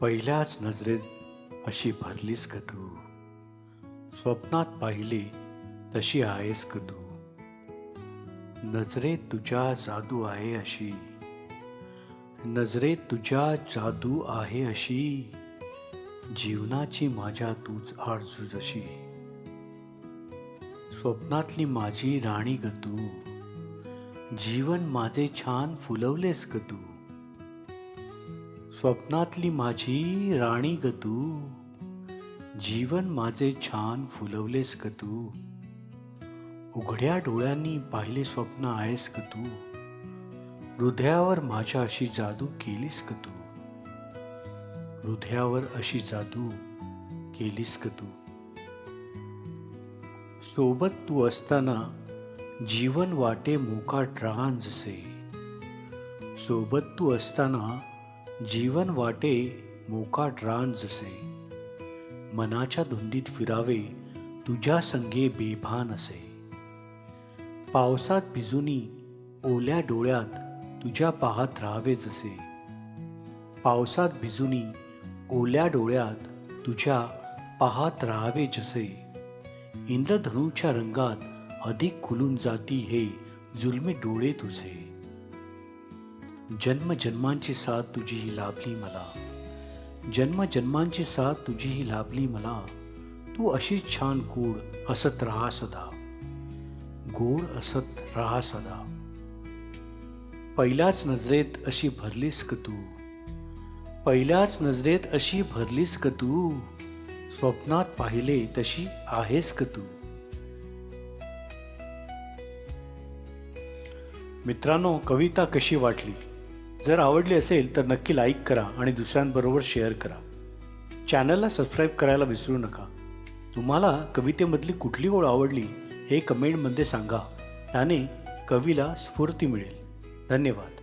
पहिल्याच नजरेत अशी भरलीस का तू? स्वप्नात पाहिले तशी आहेस का तू? नजरेत तुझ्या जादू आहे अशी. नजरेत तुझ्या जादू आहे अशी. जीवनाची माझ्या तूच आरजू जशी. स्वप्नातली माझी राणी ग तू. जीवन माझे छान फुलवलेस ग तू. स्वप्नातली माझी राणी ग तू. जीवन माझे छान फुलवलेस ग तू. उघड्या डोळ्यांनी पाहिले स्वप्न आहेस ग तू. हृदयावर माझ्या अशी जादू केलीस ग तू. हृदयावर अशी जादू केलीस ग तू. सोबत तू असताना जीवन वाटे मोकाट रान जसे सोबत तू असताना जीवन वाटे मोकाट रान जसे. मनाच्या धुंदीत फिरावे तुझ्या संगे बेभान असे. पावसात भिजूनी ओल्या डोळ्यात तुझ्या पाहत राहावे जसे. पावसात भिजूनी ओल्या डोळ्यात तुझ्या पाहत राहावे जसे. इंद्रधनुच्या रंगात अधिक खुलून जाती हे जुलमी डोळे तुझे. जन्म जन्मांची साथ तुझी ही लाभली मला. जन्म जन्मांची साथ तुझी ही लाभली मला. तू अशीच छान गोड हसत राहा सदा. गोड असत राहा सदा. पहिल्याच नजरेत अशी भरलीस क तू? पहिल्याच नजरेत अशी भरलीस क तू? स्वप्नात पाहिले तशी आहेस क तू? मित्रांनो कविता कशी वाटली? जर आवडली असेल तर नक्की लाईक करा आणि दुसऱ्यांबरोबर शेअर करा. चॅनलला सबस्क्राईब करायला विसरू नका. तुम्हाला कवितेमधली कुठली ओळ आवडली हे कमेंटमध्ये सांगा. त्याने कवीला स्फूर्ती मिळेल. धन्यवाद.